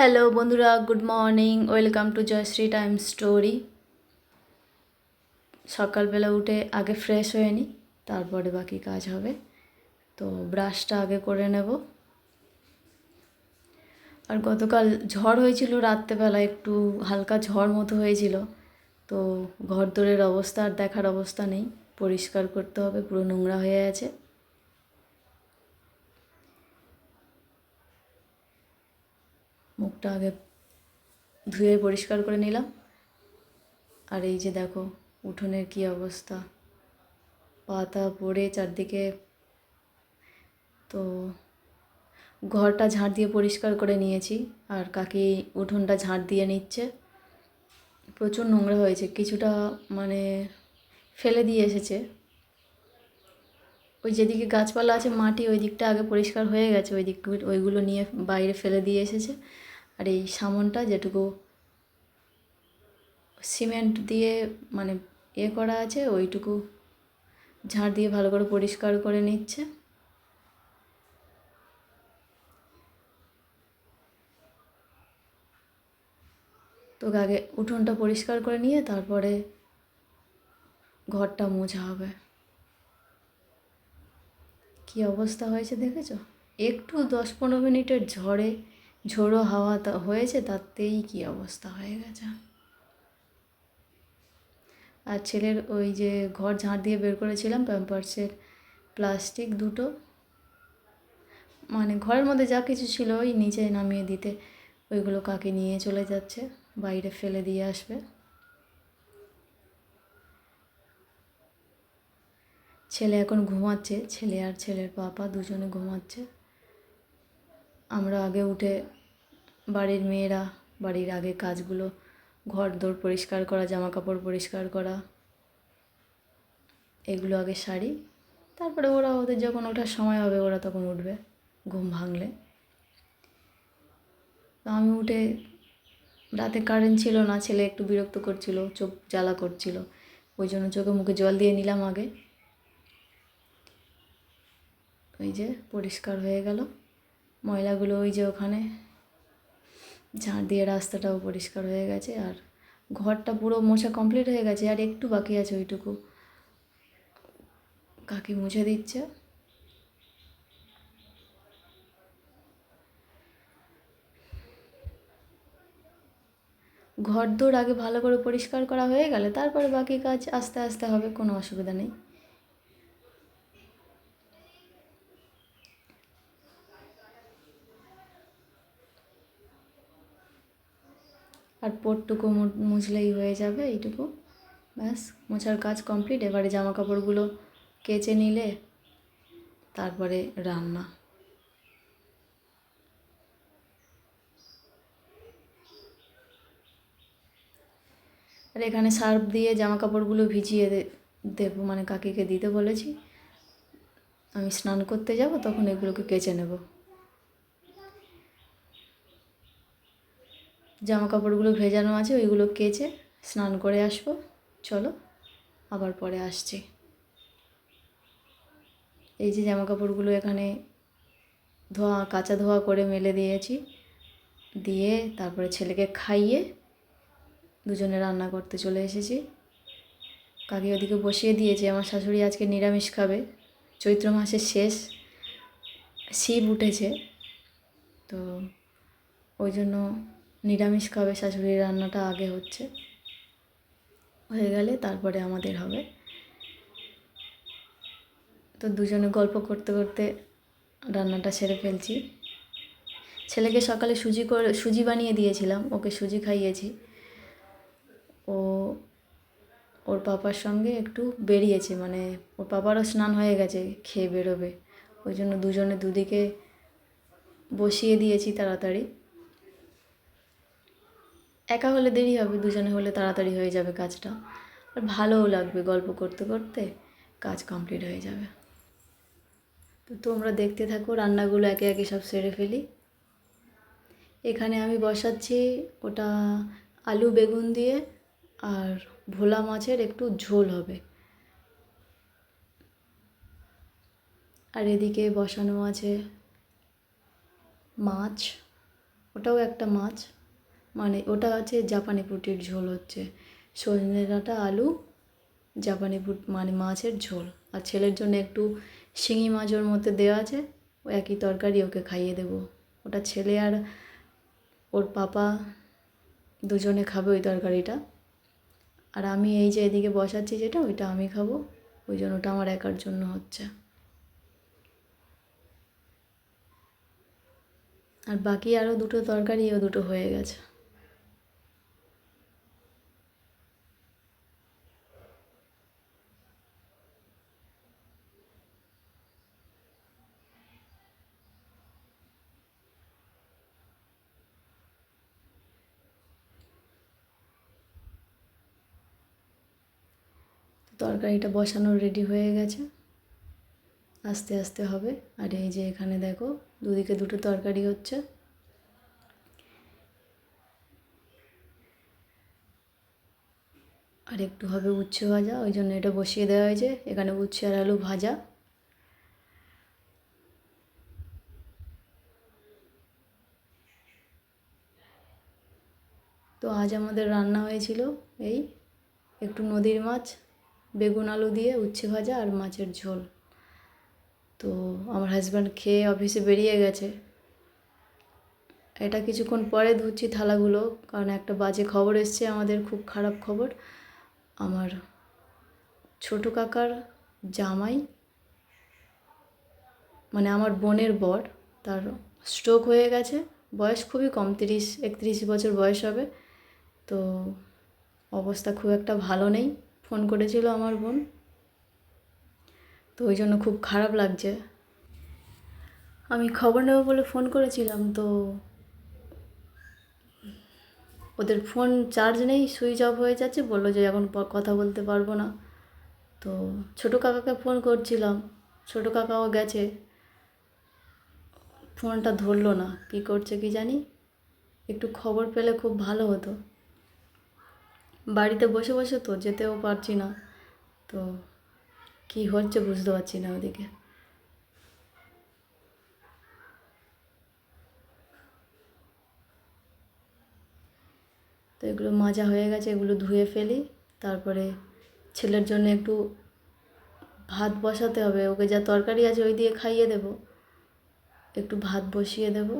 Hello বন্ধুরা good morning welcome to Jayashree time story সকালবেলা উঠে আগে ফ্রেশ হয়ে নিই তারপরে বাকি কাজ হবে। তো ব্রাশটা আগে করে নেব। আর গতকাল ঝড় হয়েছিল, রাত্রেবেলা একটু হালকা ঝড় মতো হয়েছিল। তো ঘর দোরের অবস্থা আর দেখার অবস্থা নেই, পরিষ্কার করতে হবে, পুরো নোংরা হয়ে আছে। মুখটা আগে ধুয়ে পরিষ্কার করে নিলাম। আর এই যে দেখো, উঠোনের কী অবস্থা। পাতা পড়ে চারদিকে। তো ঘরটা ঝাঁট দিয়ে পরিষ্কার করে নিয়েছি। আর কাকি উঠোনটা ঝাঁট দিয়ে নিচ্ছে। প্রচুর নোংরা হয়েছে, কিছুটা মানে ফেলে দিয়ে এসেছে। ওই যেদিকে গাছপালা আছে, মাটি ওই দিকটা আগে পরিষ্কার হয়ে গেছে, ওই দিক ওইগুলো নিয়ে বাইরে ফেলে দিয়ে এসেছে। আর এই সামনটা যেটুকু সিমেন্ট দিয়ে মানে এ করা আছে, ওইটুকু ঝাড় দিয়ে ভালো করে পরিষ্কার করে নিচ্ছে। তো আগে উঠোনটা পরিষ্কার করে নিয়ে তারপরে ঘরটা মোছা হবে। কি অবস্থা হয়েছে দেখেছ? একটু দশ পনেরো মিনিটের ঝড়ে ঝোড়ো হাওয়া তা হয়েছে, তাতেই কি অবস্থা হয়ে গেছে। আর ছেলের ওই যে ঘর ঝাড় দিয়ে বের করেছিলাম প্যাম্পার্সের প্লাস্টিক দুটো। মানে ঘরের মধ্যে যা কিছু ছিল ওই নিচে নামিয়ে দিতে, ওইগুলো কাকে নিয়ে চলে যাচ্ছে, বাইরে ফেলে দিয়ে আসবে। ছেলে এখন ঘুমাচ্ছে, ছেলে আর ছেলের পাপা দুজনে ঘুমাচ্ছে। আমরা আগে উঠে বাড়ির মেয়েরা, বাড়ির আগে কাজগুলো ঘর দোর পরিষ্কার করা জামা কাপড় পরিষ্কার করা, এগুলো আগে সারি। তারপরে ওরা ওদের যখন ওঠার সময় হবে, ওরা তখন উঠবে, ঘুম ভাঙলে। আমি উঠে, রাতে কারেন্ট ছিল না, ছেলে একটু বিরক্ত করছিল, চোখ জ্বালা করছিল। ওই জন্য চোখে মুখে জল দিয়ে নিলাম আগে। ওই যে পরিষ্কার হয়ে গেল। ময়লাগুলো ওই যে ওখানে ঝাড় দিয়ে রাস্তাটাও পরিষ্কার হয়ে গেছে আর ঘরটা পুরো মোছা কমপ্লিট হয়ে গেছে আর একটু বাকি আছে ওইটুকু। কাকি মুছে দিচ্ছে। ঘর দৌড় আগে ভালো করে পরিষ্কার করা হয়ে গেলে তারপরে বাকি কাজ আস্তে আস্তে হবে, কোনো অসুবিধা নেই। আর পোটটুকু মুছলেই হয়ে যাবে এইটুকু। ব্যাস, মোছার কাজ কমপ্লিট। এবারে জামা কাপড়গুলো কেচে নিলে তারপরে রান্না। আর এখানে সার্ফ দিয়ে জামা কাপড়গুলো ভিজিয়ে দেব মানে কাকিকে দিতে বলেছি। আমি স্নান করতে যাব, তখন এগুলোকে কেচে নেব। জামা কাপড়গুলো ভেজানো আছে, ওইগুলো কেচে স্নান করে আসব। চলো, আবার পরে আসছি। এই যে জামা কাপড়গুলো এখানে ধোয়া, কাঁচা ধোয়া করে মেলে দিয়েছি। দিয়ে তারপরে ছেলেকে খাইয়ে দুজনে রান্না করতে চলে এসেছি। কাকি ওদিকে বসিয়ে দিয়েছে, আমার শাশুড়ি আজকে নিরামিষ খাবে। চৈত্র মাসের শেষ। শিব উঠেছে। তো ওই জন্য নিরামিষ খাবে শাশুড়ির রান্নাটা আগে হচ্ছে। হয়ে গেলে তারপরে আমাদের হবে। তো দুজনে গল্প করতে করতে রান্নাটা সেরে ফেলছি। ছেলেকে সকালে সুজি করে, সুজি বানিয়ে দিয়েছিলাম, ওকে সুজি খাইয়েছি। ও, ওর পাপার সঙ্গে একটু বেরিয়েছে মানে ওর পাপারও স্নান হয়ে গেছে, খেয়ে বেরোবে। ওই জন্য দুজনে দুদিকে বসিয়ে দিয়েছি তাড়াতাড়ি। একা হলে দেরি হবে, দুজনে হলে তাড়াতাড়ি হয়ে যাবে কাজটা। আর ভালোও লাগবে গল্প করতে করতে, কাজ কমপ্লিট হয়ে যাবে। তো তোমরা দেখতে থাকো, রান্নাগুলো একে একে সব সেরে ফেলি। এখানে আমি বসাচ্ছি ওটা আলু বেগুন দিয়ে, আর ভোলা মাছের একটু ঝোল হবে। আর এদিকে বসানো আছে মাছ, ওটাও একটা মাছ। মানে ওটা আছে জাপানি পুঁটির ঝোল হচ্ছে। সজনে ডাঁটা আলু, জাপানি পুট মানে মাছের ঝোল। আর ছেলের জন্য একটু শিঙি মাছ ওর মধ্যে দেওয়া আছে, ও একই তরকারি ওকে খাইয়ে দেবো। ওটা ছেলে আর ওর পাপা দুজনে খাবে ওই তরকারিটা। আর আমি এই যে এদিকে বসাচ্ছি যেটা, ওইটা আমি খাব। ওই জন্য ওটা আমার একার জন্য হচ্ছে। আর বাকি আরও দুটো তরকারিও দুটো হয়ে গেছে। তরকারিটা বসানো রেডি হয়ে গেছে। আস্তে আস্তে হবে। আর এই যে এখানে দেখো, দুদিকে দুটো তরকারি হচ্ছে। আর একটু হবে উচ্ছে ভাজা, ওই জন্য এটা বসিয়ে দেওয়া হয়েছে। এখানে উচ্ছে আর আলু ভাজা। তো আজ আমাদের রান্না হয়েছিল এই একটু নদীর মাছ বেগুন আলু দিয়ে উচ্ছে ভাজা আর মাছের ঝোল। তো আমার হাজব্যান্ড খেয়ে অফিসে বেরিয়ে গেছে। এটা কিছুক্ষণ পরে ধুচ্ছি থালাগুলো, কারণ একটা বাজে খবর এসছে, আমাদের খুব খারাপ খবর। আমার ছোট কাকার জামাই মানে আমার বোনের বর, তার স্ট্রোক হয়ে গেছে। বয়স খুবই কম, তিরিশ, একত্রিশ বছর বয়স হবে। তো অবস্থা খুব একটা ভালো নেই। ফোন করেছিল আমার বোন। তো ওই জন্য খুব খারাপ লাগছে। আমি খবর নেব বলে ফোন করেছিলাম, তো ওদের ফোন চার্জ নেই, সুইচ অফ হয়ে যাচ্ছে, বলল যে এখন কথা বলতে পারব না। তো ছোটো কাকাকে ফোন করছিলাম, ছোটো কাকাও গেছে। ফোনটা ধরলো না, কী করছে কি জানি? একটু খবর পেলে খুব ভালো হতো। বাড়িতে বসে বসে তো যেতেও পারছি না। তো কী হচ্ছে বুঝতে পারছি না ওদিকে। তো এগুলো মাজা হয়ে গেছে, এগুলো ধুয়ে ফেলি। তারপরে ছেলের জন্য একটু ভাত বসাতে হবে, ওকে যা তরকারি আছে ওই দিয়ে খাইয়ে দেব। একটু ভাত বসিয়ে দেব।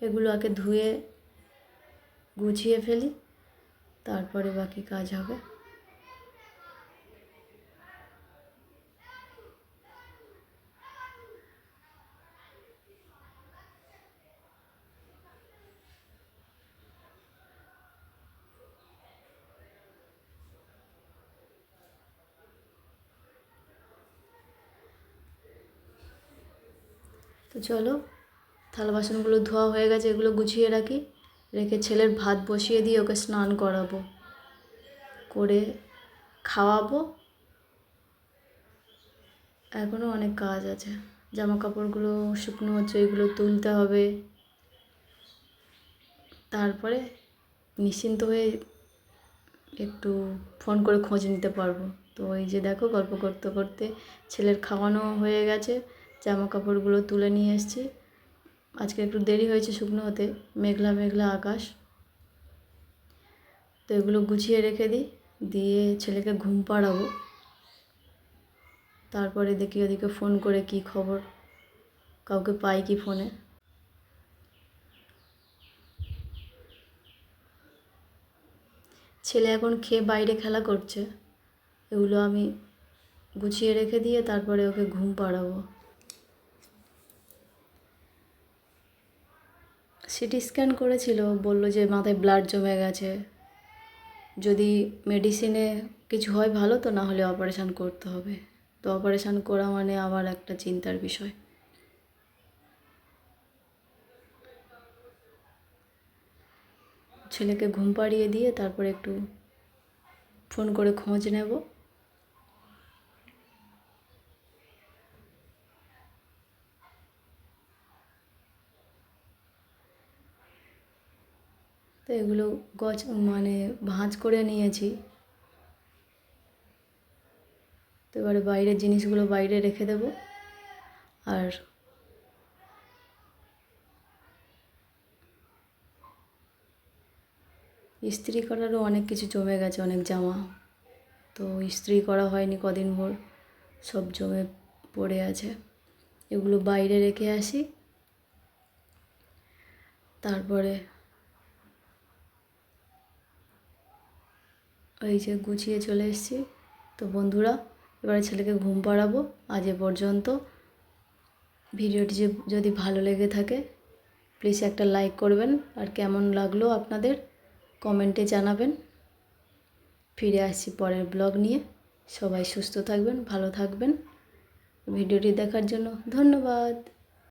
এগুলো আগে ধুয়ে গুছিয়ে ফেলি তারপরে বাকি কাজ হবে। তো চলো থালা বাসনগুলো ধোয়া হয়ে গেছে, এগুলো গুছিয়ে রাখি। রেখে ছেলের ভাত বসিয়ে দিয়ে ওকে স্নান করাবো। করে খাওয়াবো। এখনও অনেক কাজ আছে। জামা কাপড়গুলো শুকনো হচ্ছে, এগুলো তুলতে হবে। তারপরে নিশ্চিন্ত হয়ে একটু ফোন করে খোঁজ নিতে পারব। তো এই যে দেখো, গল্প করতে করতে ছেলের খাওয়ানো হয়ে গেছে। জামা কাপড়গুলো তুলে নিয়ে এসেছি। আজকে একটু দেরি হয়েছে শুকনো হতে, মেঘলা মেঘলা আকাশ। তো এগুলো গুছিয়ে রেখে দিই, দিয়ে ছেলেকে ঘুম পাড়াবো। তারপরে দেখি ওদিকে ফোন করে কি খবর, কাউকে পাই কি ফোনে। ছেলে এখন খেয়ে বাইরে খেলা করছে, এগুলো আমি গুছিয়ে রেখে দিয়ে তারপরে ওকে ঘুম পাড়াবো। সিটি স্ক্যান করেছিল, বলল যে মাথায় ব্লাড জমে গেছে। যদি মেডিসিনে কিছু হয় ভালো, তো না হলে অপারেশান করতে হবে। তো অপারেশান করা মানে আবার একটা চিন্তার বিষয়। ছেলেকে ঘুম পাড়িয়ে দিয়ে তারপরে একটু ফোন করে খোঁজ নেব। তো এগুলো গছ মানে ভাঁজ করে নিয়েছি। তো এবারে বাইরের জিনিসগুলো বাইরে রেখে দেব। আর ইস্ত্রি করারও অনেক কিছু জমে গেছে, অনেক জামা। তো ইস্ত্রি করা হয়নি কদিন ভোর, সব জমে পড়ে আছে। এগুলো বাইরে রেখে আসি। তারপরে এই যে গুছিয়ে চলে এসেছি। তো বন্ধুরা, এবারে ছেলেকে ঘুম পাড়াবো আজ এ পর্যন্ত। ভিডিওটি যদি ভালো লেগে থাকে প্লিজ একটা লাইক করবেন। আর কেমন লাগল আপনাদের কমেন্টে জানাবেন। ফিরে আসছি পরের ব্লগ নিয়ে। সবাই সুস্থ থাকবেন, ভালো থাকবেন। ভিডিওটি দেখার জন্য ধন্যবাদ।